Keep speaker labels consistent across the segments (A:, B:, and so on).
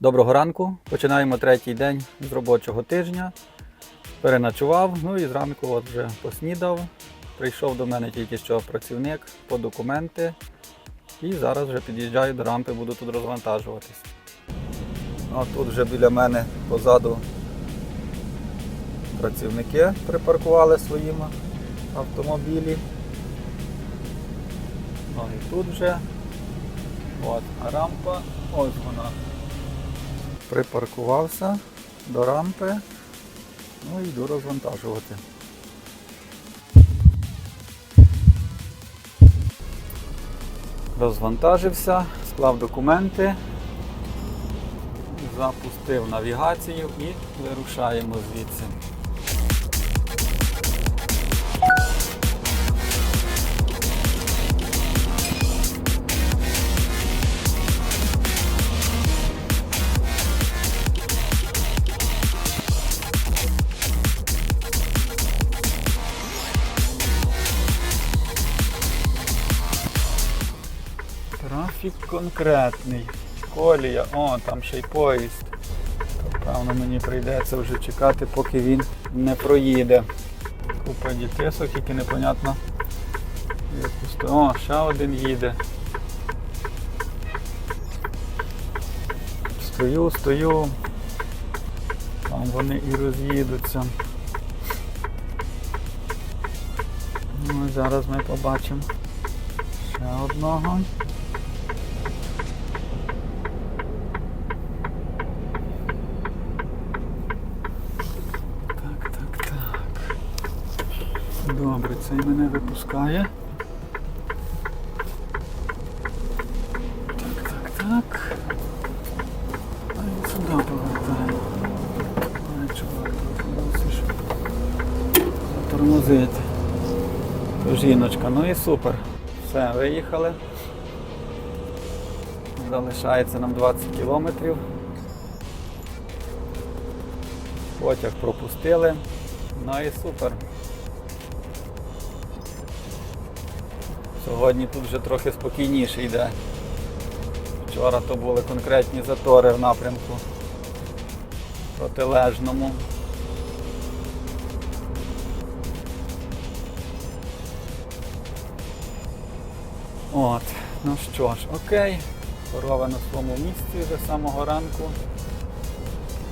A: Доброго ранку. Починаємо третій день з робочого тижня. Переночував, ну і зранку от вже поснідав. Прийшов до мене тільки що працівник по документи. І зараз вже під'їжджаю до рампи, буду тут розвантажуватись. Тут вже біля мене позаду працівники припаркували свої автомобілі. Ну і тут вже от, рампа, ось вона. Припаркувався до рампи. Ну і йду розвантажувати. Розвантажився, склав документи, запустив навігацію і вирушаємо звідси. Конкретний. Колія, о, там ще й поїзд. Певно, мені прийдеться вже чекати, поки він не проїде. Купа дітисок, які непонятно. О, ще один їде. Стою, стою. Там вони і роз'їдуться. Ну, зараз ми побачимо ще одного. Добре, цей мене випускає. Так, так, так. А він сюди повертає. Ай, чувак, мусиш затормозити. Жіночка, ну і супер. Все, виїхали. Залишається нам 20 кілометрів. Потяг пропустили. Ну і супер. Сьогодні тут вже трохи спокійніше йде. Вчора то були конкретні затори в напрямку протилежному. От, ну що ж, окей. Корова на своєму місці вже з самого ранку.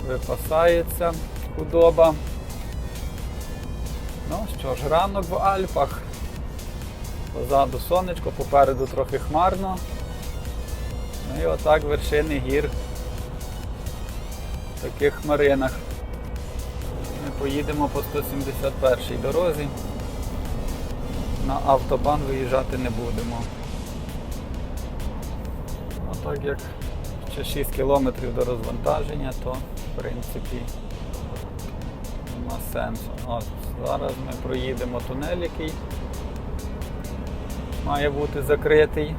A: Випасається худоба. Ну що ж, ранок в Альпах. Позаду сонечко, попереду трохи хмарно. Ну і отак вершини гір в таких хмаринах. Ми поїдемо по 171 дорозі. На автобан виїжджати не будемо. А так як ще 6 кілометрів до розвантаження, то в принципі нема сенсу. От, зараз ми проїдемо тунель, який має бути закритий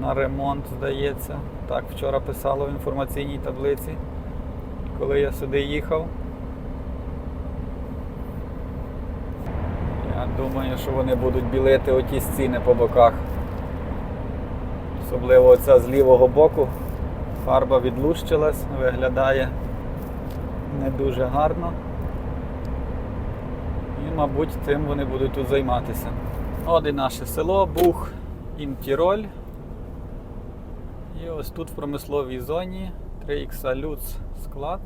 A: на ремонт, здається. Так, вчора писало в інформаційній таблиці, коли я сюди їхав. Я думаю, що вони будуть білити оті стіни по боках. Особливо оця з лівого боку. Фарба відлущилась, виглядає не дуже гарно. І, мабуть, тим вони будуть тут займатися. От наше село, Бух, Інтіроль. І ось тут в промисловій зоні 3Х Люц склад.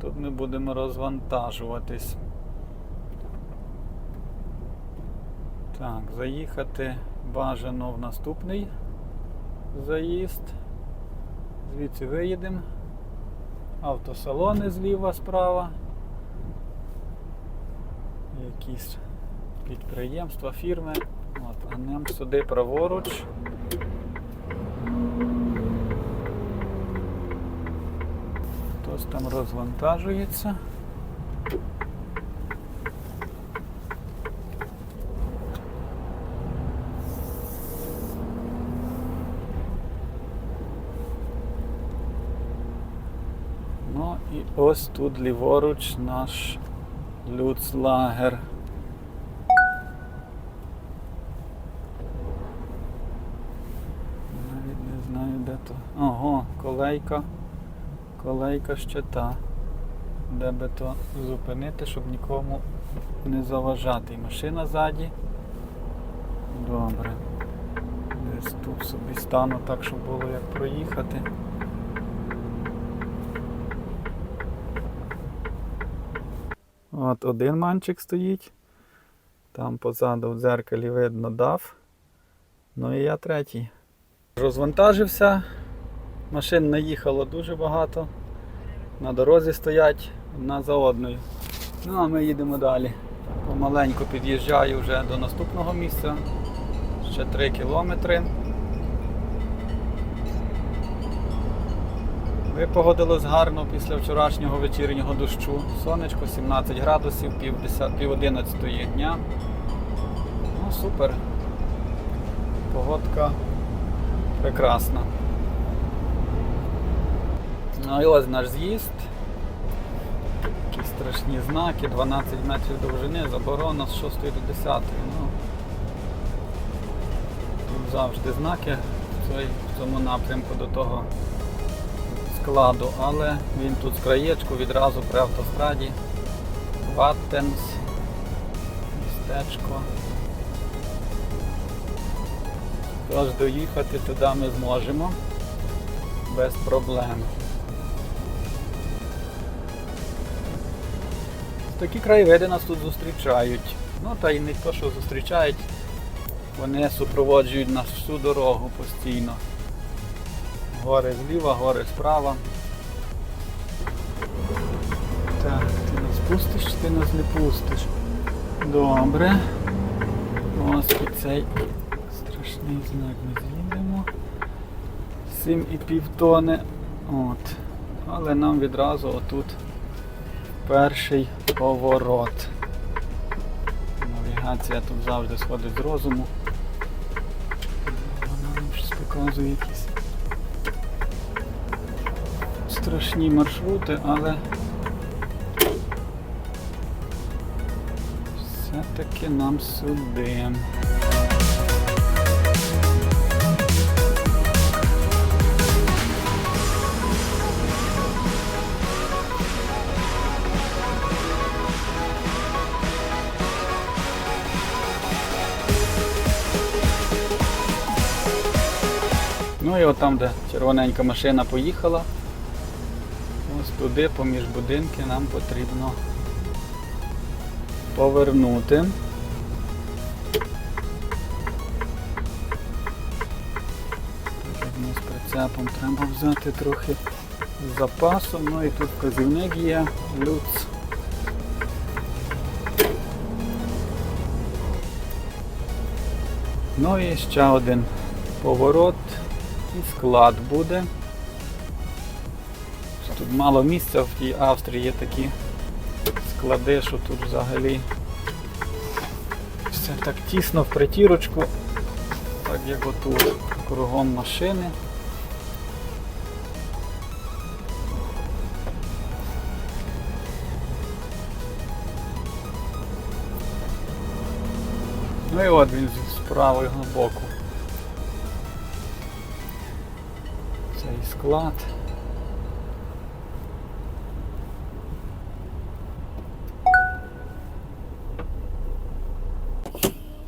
A: Тут ми будемо розвантажуватись. Так, заїхати бажано в наступний заїзд. Звідси виїдемо. Автосалони зліва, справа. Якісь підприємства, фірми. От, а нам сюди праворуч. Хтось там розвантажується. Ну і ось тут ліворуч наш люцлагер. Навіть не знаю де то. Ого, колеги. Колейка. Колейка ще та. Де би то зупинити, щоб нікому не заважати. І машина ззаді. Добре. Десь тут собі стану так, щоб було як проїхати. От один манчик стоїть. Там позаду в дзеркалі видно дав. Ну і я третій. Розвантажився. Машин наїхало дуже багато. На дорозі стоять одна за одною. Ну а ми їдемо далі. Помаленьку під'їжджаю вже до наступного місця. Ще 3 кілометри. Випогодилось гарно після вчорашнього вечірнього дощу. Сонечко 17 градусів, пів, деся- пів 11 дня. Ну супер. Погодка прекрасна. Ну ось наш з'їзд. Такі страшні знаки, 12 метрів довжини, заборона з 6 до 10. Ну, тут завжди знаки в цьому напрямку до того складу, але він тут з краєчку відразу при автостраді. Ваттенс, містечко. Тож доїхати туди ми зможемо без проблем. Такі краєвиди нас тут зустрічають. Ну та й не то, що зустрічають, вони супроводжують нас всю дорогу постійно. Гори зліва, гори справа. Так, ти нас пустиш чи ти нас не пустиш? Добре. Ось під цей страшний знак ми з'їдемо. 7,5 тони. От. Але нам відразу отут перший поворот. Навігація тут завжди сходить з розуму. Вона нам щось показує якісь страшні маршрути, але все-таки нам сюди. І от там, де червоненька машина поїхала, ось туди, поміж будинки, нам потрібно повернути. З прицепом треба взяти трохи з запасом, ну і тут вказівник є, люц. Ну і ще один поворот склад буде. Тут мало місця в тій Австрії є такі склади, що тут взагалі все так тісно в притірочку, так як отут кругом машини. Ну і от він з- правого боку. Склад.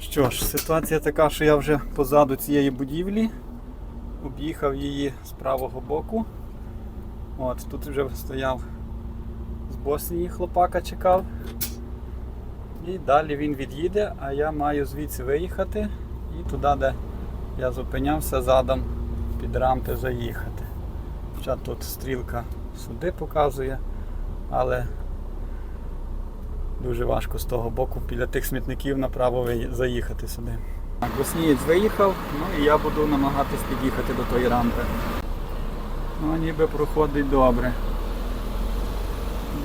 A: Що ж, ситуація така, що я вже позаду цієї будівлі об'їхав її з правого боку. От, тут вже стояв з Боснії хлопака чекав. І далі він від'їде, а я маю звідси виїхати і туди, де я зупинявся, задом під рампи заїхати. Хоча тут стрілка сюди показує, але дуже важко з того боку біля тих смітників направо заїхати сюди. Так, Боснієць виїхав, ну і я буду намагатись під'їхати до тої рампи. Ну, ніби проходить добре.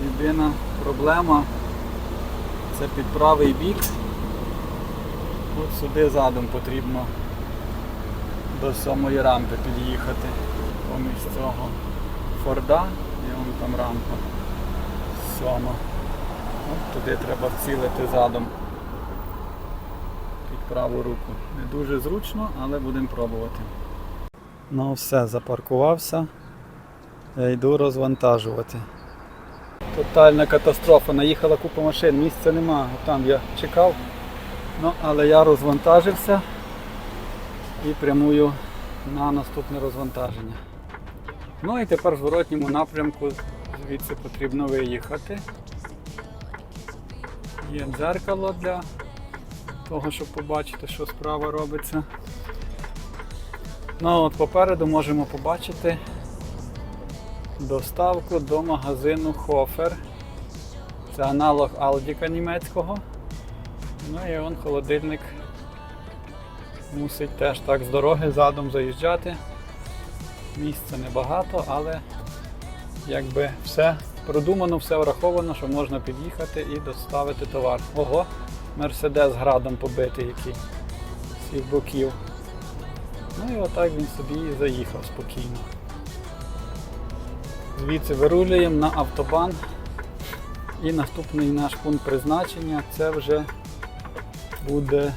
A: Єдина проблема це під правий бік. От сюди задом потрібно до самої рампи під'їхати. Поміж цього Форда і вон там рампа. Сьома. От туди треба вцілити задом. Під праву руку. Не дуже зручно, але будемо пробувати. Ну все, запаркувався. Я йду розвантажувати. Тотальна катастрофа. Наїхала купа машин, місця нема. Там я чекав. Ну, але я розвантажився і прямую на наступне розвантаження. Ну і тепер в зворотньому напрямку звідси потрібно виїхати. Є дзеркало для того, щоб побачити, що справа робиться. Ну от попереду можемо побачити доставку до магазину Хофер. Це аналог Алдіка німецького. Ну і он холодильник мусить теж так з дороги задом заїжджати. Місця небагато, але якби все продумано, все враховано, що можна під'їхати і доставити товар. Ого, Мерседес градом побитий який з боків. Ну і отак він собі і заїхав спокійно. Звідси вирулюємо на автобан. І наступний наш пункт призначення це вже буде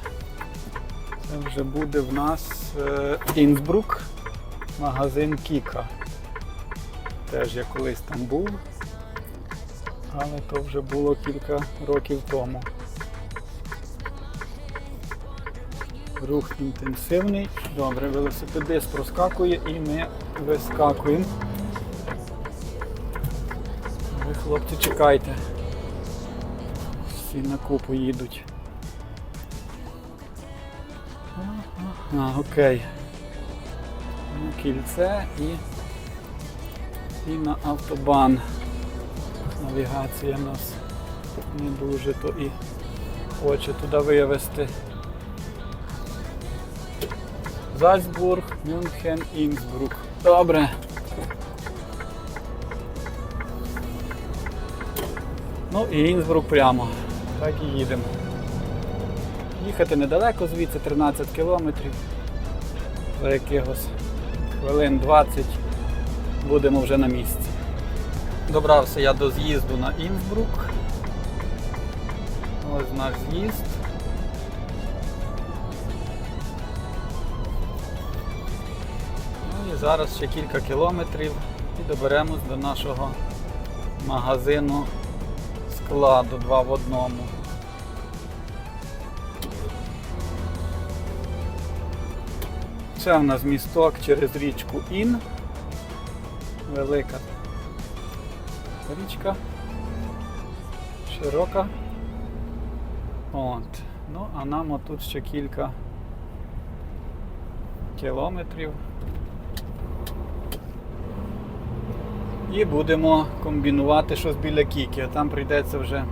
A: це вже буде в нас е, магазин Кіка. Теж я колись там був, але то вже було кілька років тому. Рух інтенсивний. Добре, велосипедист проскакує і ми вискакуємо. Ви, хлопці, чекайте. Всі на купу їдуть. А, окей. Кільце і, і на автобан. Навігація нас не дуже то і хоче туди вивезти. Зальцбург, Мюнхен, Інсбрук. Добре. Ну і Інсбрук прямо. Так і їдемо. Їхати недалеко звідси 13 кілометрів. За якихось хвилин 20 будемо вже на місці. Добрався я до з'їзду на Інсбрук. Ось наш з'їзд. Ну і зараз ще кілька кілометрів і доберемось до нашого магазину складу 2 в одному. Це в нас місток через річку Ін. Велика річка. Широка. От. Ну, а нам отут ще кілька кілометрів. І будемо комбінувати щось біля Кіки. Там прийдеться вже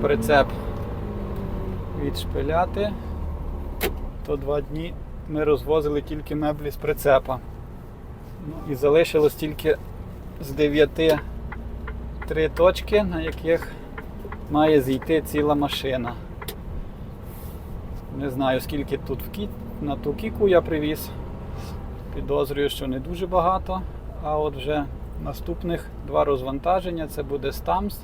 A: прицеп відшпиляти. То два дні ми розвозили тільки меблі з прицепа. Ну, і залишилось тільки з 9 три точки, на яких має зійти ціла машина. Не знаю скільки тут в кі... на ту кіку я привіз. Підозрюю, що не дуже багато. А от вже наступних два розвантаження це буде Стамс,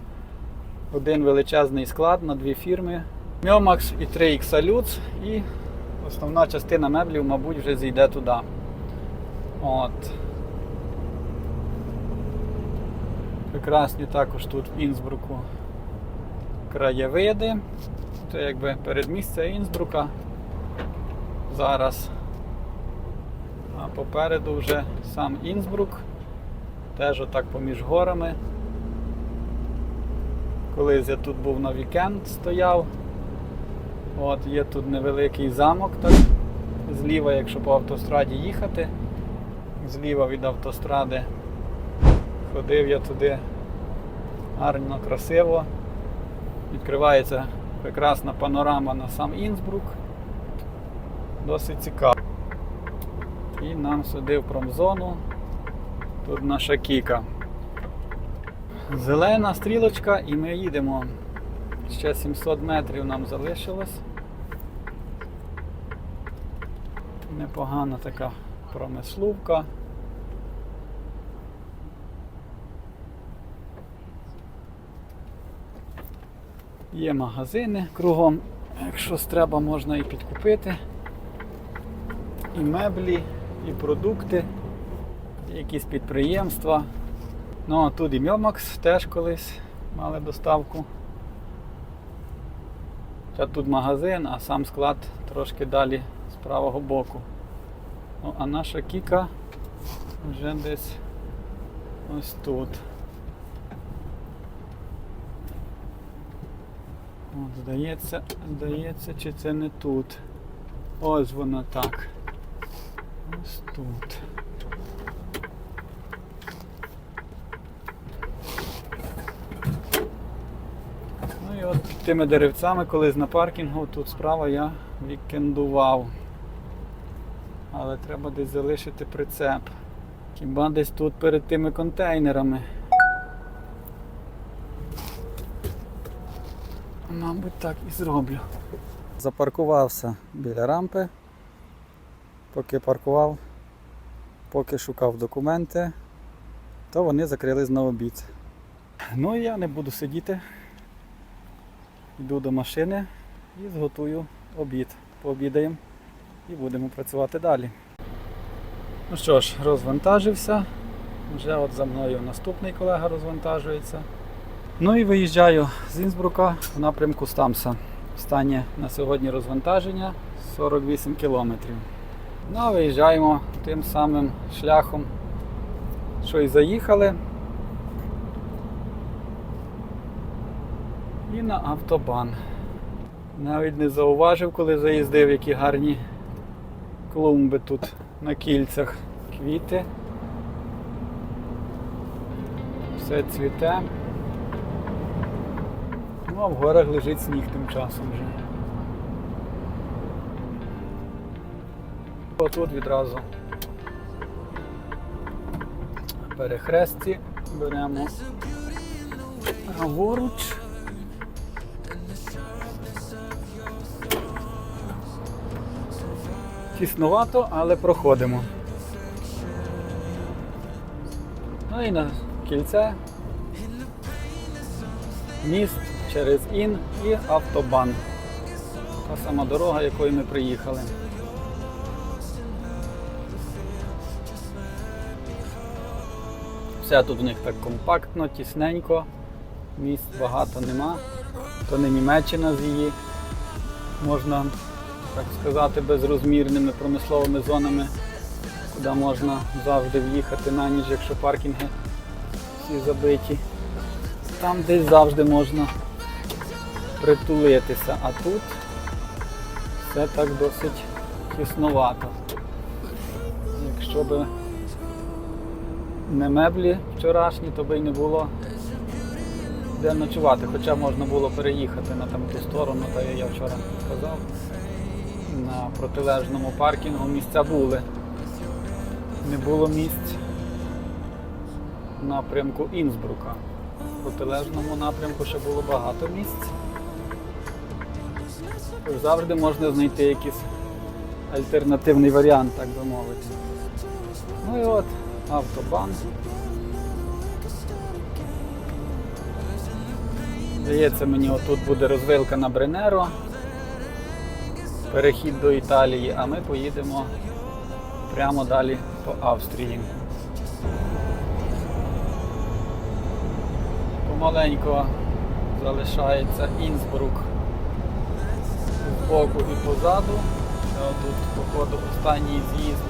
A: один величезний склад на дві фірми. Myomax і 3X Salutes і основна частина меблів, мабуть, вже зійде туди. От. Прекрасні також тут в Інсбруку краєвиди. Це якби передмістя Інсбрука. Зараз. А попереду вже сам Інсбрук. Теж отак поміж горами. Колись я тут був на вікенд стояв. От Є тут невеликий замок, так, зліва, якщо по автостраді їхати. Зліва від автостради ходив я туди гарно, красиво. Відкривається прекрасна панорама на сам Інсбрук. Досить цікаво. І нам сюди в промзону. Тут наша кіка. Зелена стрілочка і ми їдемо. Ще 700 метрів нам залишилось. Непогана така промисловка. Є магазини кругом, якщо треба, можна і підкупити. І меблі, і продукти, якісь підприємства. Ну, а тут і Мьомакс теж колись мали доставку. Та тут магазин, а сам склад трошки далі з правого боку. Ну, а наша Кіка вже десь ось тут. О, здається, здається, чи це не тут. Ось вона так. Ось тут. Ну і от тими деревцями, колись на паркінгу, тут справа я вікендував. Але треба десь залишити прицеп. Хіба десь тут перед тими контейнерами. Мабуть, так і зроблю. Запаркувався біля рампи. Поки паркував, поки шукав документи, то вони закрили знову обід. Ну я не буду сидіти. Йду до машини і зготую обід. Пообідаємо і будемо працювати далі. Ну що ж, розвантажився. Вже от за мною наступний колега розвантажується. Ну і виїжджаю з Інсбрука в напрямку Стамса. Останнє на сьогодні розвантаження 48 кілометрів. Ну а виїжджаємо тим самим шляхом, що й заїхали. І на автобан. Навіть не зауважив, коли заїздив, які гарні клумби тут на кільцях. Квіти. Все цвіте. Ну, а в горах лежить сніг тим часом вже. Отут відразу перехресті беремо праворуч. Тіснувато, але проходимо. Ну і на кільце. Міст через Ін і автобан. Та сама дорога, якою ми приїхали. Все тут у них так компактно, тісненько, місць багато нема. То не Німеччина з її, можна так сказати, безрозмірними промисловими зонами, куди можна завжди в'їхати на ніч, якщо паркінги всі забиті. Там десь завжди можна притулитися, а тут все так досить тіснувато. Якщо би не меблі вчорашні, то би й не було де ночувати, хоча можна було переїхати на там ту сторону, та я вчора казав. На протилежному паркінгу місця були. Не було місць напрямку Інсбрука. В протилежному напрямку ще було багато місць. Завжди можна знайти якийсь альтернативний варіант, так би мовити. Ну і от автобан. Здається, мені отут буде розвилка на Бренеро. Перехід до Італії, а ми поїдемо прямо далі по Австрії. Помаленько залишається Інсбрук збоку і позаду. Тут, походу, останній з'їзд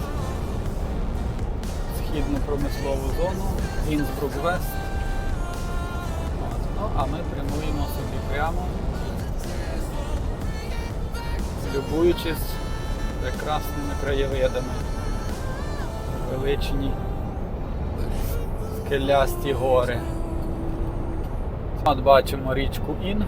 A: в східну промислову зону, Інсбрук Вест. Ну, а ми прямуємо собі прямо, любуючись прекрасними краєвидами. Величні скелясті гори. От бачимо річку Ін.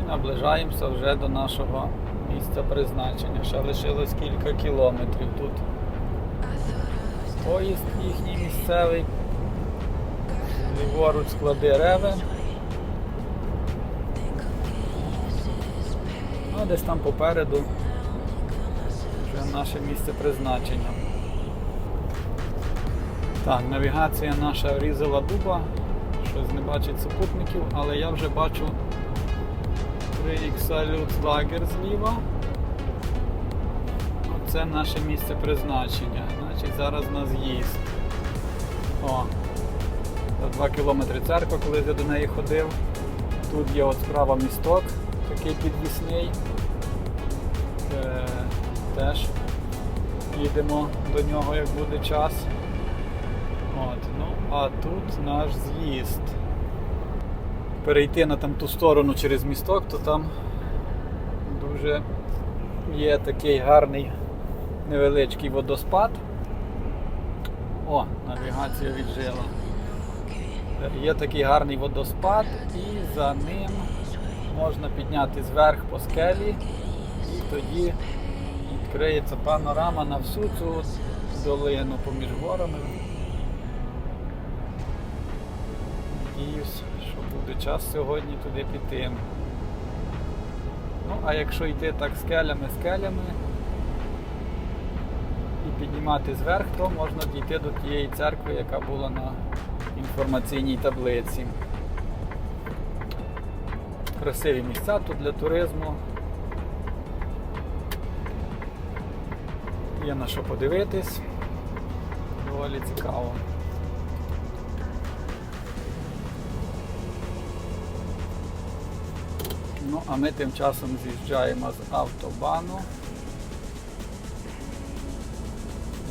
A: І наближаємося вже до нашого місця призначення. Ще лишилось кілька кілометрів тут. Поїзд їхній місцевий. Ліворуч склади реве. Ну, а десь там попереду вже наше місце призначення. Так, навігація наша врізала дуба, щось не бачить супутників, але я вже бачу 3X Salute Lager зліва. Оце наше місце призначення. Значить, зараз нас їзд. О, 2 кілометри церква, коли я до неї ходив. Тут є от справа місток, такий підвісний. Е, теж їдемо до нього, як буде час. От, ну, а тут наш з'їзд. Перейти на там ту сторону через місток, то там дуже є такий гарний невеличкий водоспад. О, навігація віджила. Є такий гарний водоспад і за ним можна підняти зверх по скелі і тоді відкриється панорама на всю цю долину поміж горами. Надіюсь, що буде час сьогодні туди піти. Ну, а якщо йти так скелями, скелями і піднімати зверх, то можна дійти до тієї церкви, яка була на інформаційній таблиці. Красиві місця тут для туризму. Є на що подивитись. Доволі цікаво. Ну, а ми тим часом з'їжджаємо з автобану.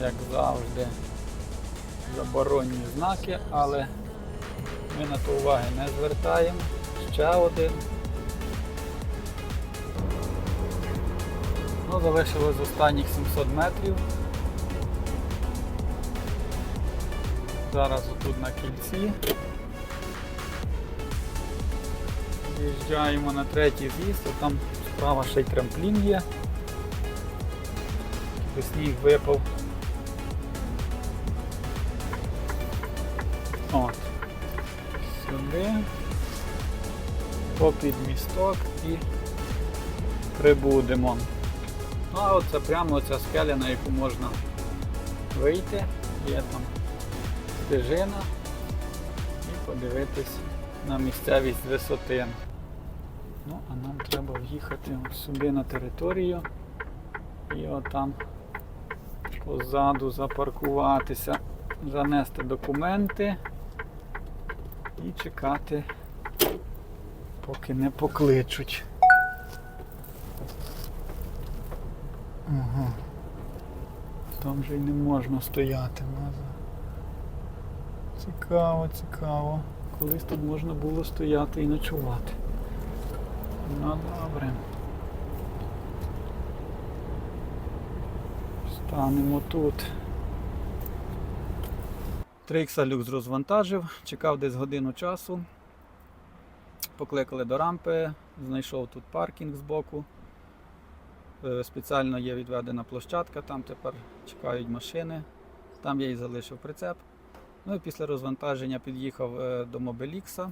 A: Як завжди, заборонні знаки, але ми на то уваги не звертаємо. Ще один. Ну, залишилось останніх 700 метрів. Зараз отут на кільці. З'їжджаємо на третій з'їзд, там справа ще й трамплін є. Сніг випав. Попід місток і прибудемо. Ну а оце прямо оця скеля, на яку можна вийти. Є там стежина і подивитись на місцевість висоти. Ну, а нам треба в'їхати сюди на територію і отам позаду запаркуватися, занести документи і чекати, поки не покличуть. Ага. Там же й не можна стояти. Цікаво, цікаво. Колись тут можна було стояти і ночувати. Ну добре. Станемо тут. Трикса люкс розвантажив, чекав десь годину часу. Покликали до рампи, знайшов тут паркінг збоку. Е, Спеціально є відведена площадка, там тепер чекають машини. Там я і залишив прицеп. Ну і після розвантаження під'їхав е, до Мобелікса.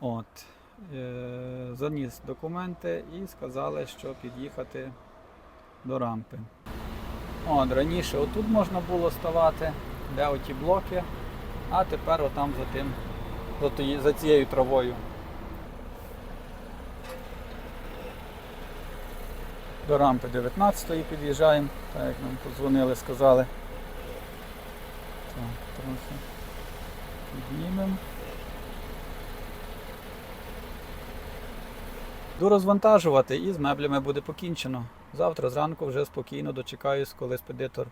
A: От. Е, Заніс документи і сказали, що під'їхати до рампи. От, раніше отут можна було ставати, де оті блоки, а тепер отам за тим, за, цією травою. До рампи 19-ї під'їжджаємо, так як нам подзвонили, сказали. Так, трохи піднімемо. Буду розвантажувати і з меблями буде покінчено. Завтра зранку вже спокійно дочекаюсь, коли спедитор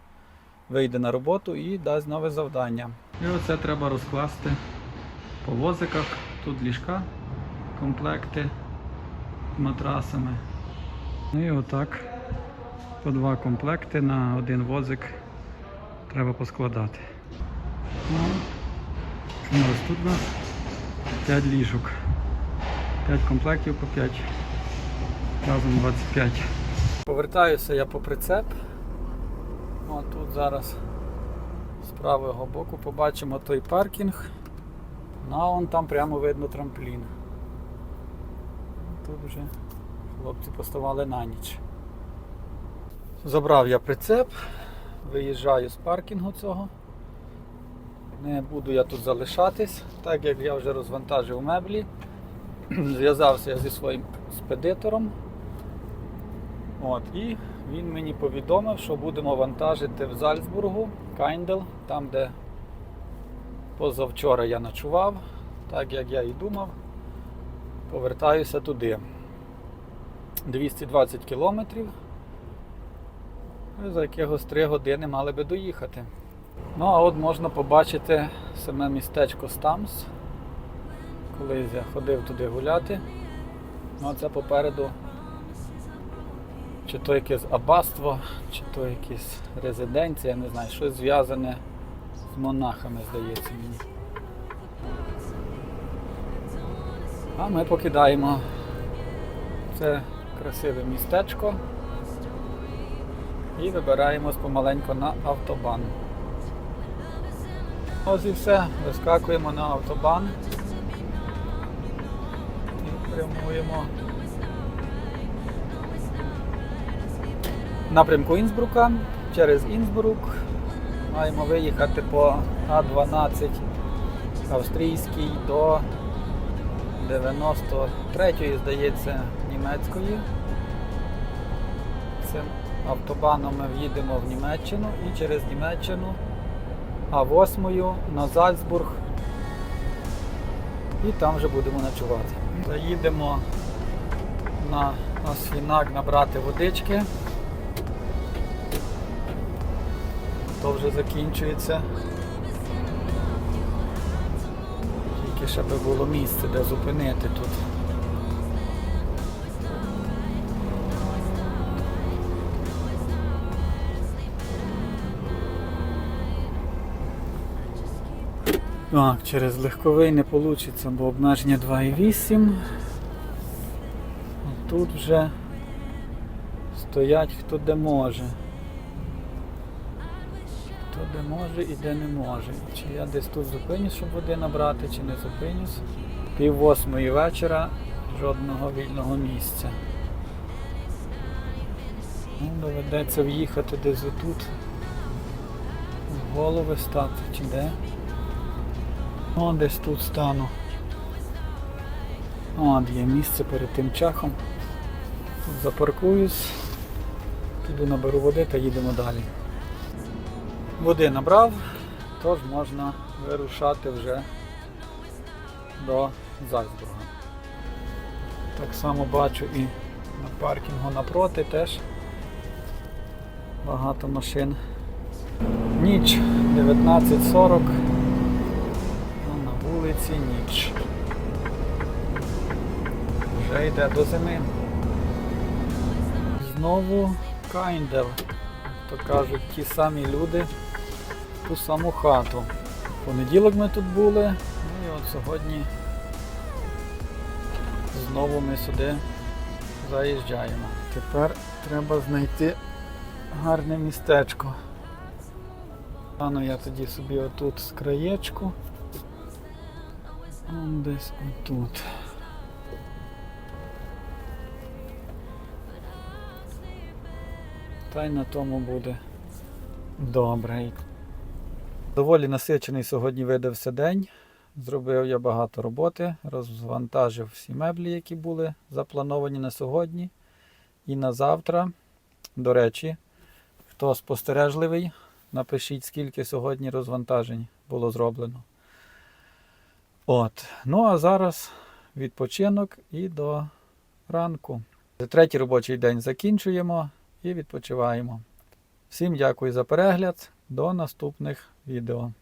A: вийде на роботу і дасть нове завдання. І оце треба розкласти по возиках. Тут ліжка, комплекти з матрасами. Ну і отак по два комплекти на один возик треба поскладати. Ну, ось тут у нас 5 ліжок. 5 комплектів по 5. Разом 25. Повертаюся я по прицеп. О, тут зараз з правого боку побачимо той паркінг. Ну а вон там прямо видно трамплін. Тут вже хлопці поставали на ніч. Забрав я прицеп, виїжджаю з паркінгу цього. Не буду я тут залишатись, так як я вже розвантажив меблі. Зв'язався зі своїм спедитором. От, і він мені повідомив, що будемо вантажити в Зальцбургу, Кайндел, там, де позавчора я ночував, так як я і думав, повертаюся туди. 220 кілометрів, за якихось 3 години мали би доїхати. Ну, а от можна побачити саме містечко Стамс. Колись я ходив туди гуляти. Ну, а це попереду чи то якесь аббатство, чи то якась резиденція, не знаю, щось зв'язане монахами, здається мені. А ми покидаємо це красиве містечко і вибираємось помаленько на автобан. Ось і все, вискакуємо на автобан і прямуємо напрямку Інсбрука. Через Інсбрук маємо виїхати по А12 австрійській до 93-ї, здається, німецької. Цим автобаном ми в'їдемо в Німеччину і через Німеччину А8 на Зальцбург. І там вже будемо ночувати. Заїдемо на Освінак набрати водички. То вже закінчується. Тільки ще би було місце, де зупинити тут. Так, через легковий не вийде, бо обмеження 2,8. Тут вже стоять хто де може. Може і де не може. Чи я десь тут зупинюсь, щоб води набрати, чи не зупинюсь. Пів восьмої вечора жодного вільного місця. Ну, доведеться в'їхати десь отут. В голови стати чи де. О, десь тут стану. От є місце перед тим чахом. Тут запаркуюсь, піду наберу води та їдемо далі. Води набрав, тож можна вирушати вже до Зальцбурга. Так само бачу і на паркінгу напроти теж багато машин. Ніч 19.40. А на вулиці ніч. Вже йде до зими. Знову Кайндел. То кажуть ті самі люди ту саму хату. Понеділок ми тут були, ну і от сьогодні знову ми сюди заїжджаємо. Тепер треба знайти гарне містечко. Стану я тоді собі отут з краєчку. Он десь отут. Та й на тому буде добре. Доволі насичений сьогодні видався день. Зробив я багато роботи, розвантажив всі меблі, які були заплановані на сьогодні і на завтра. До речі, хто спостережливий, напишіть, скільки сьогодні розвантажень було зроблено. От. Ну а зараз відпочинок і до ранку. Третій робочий день закінчуємо і відпочиваємо. Всім дякую за перегляд. До наступних відео.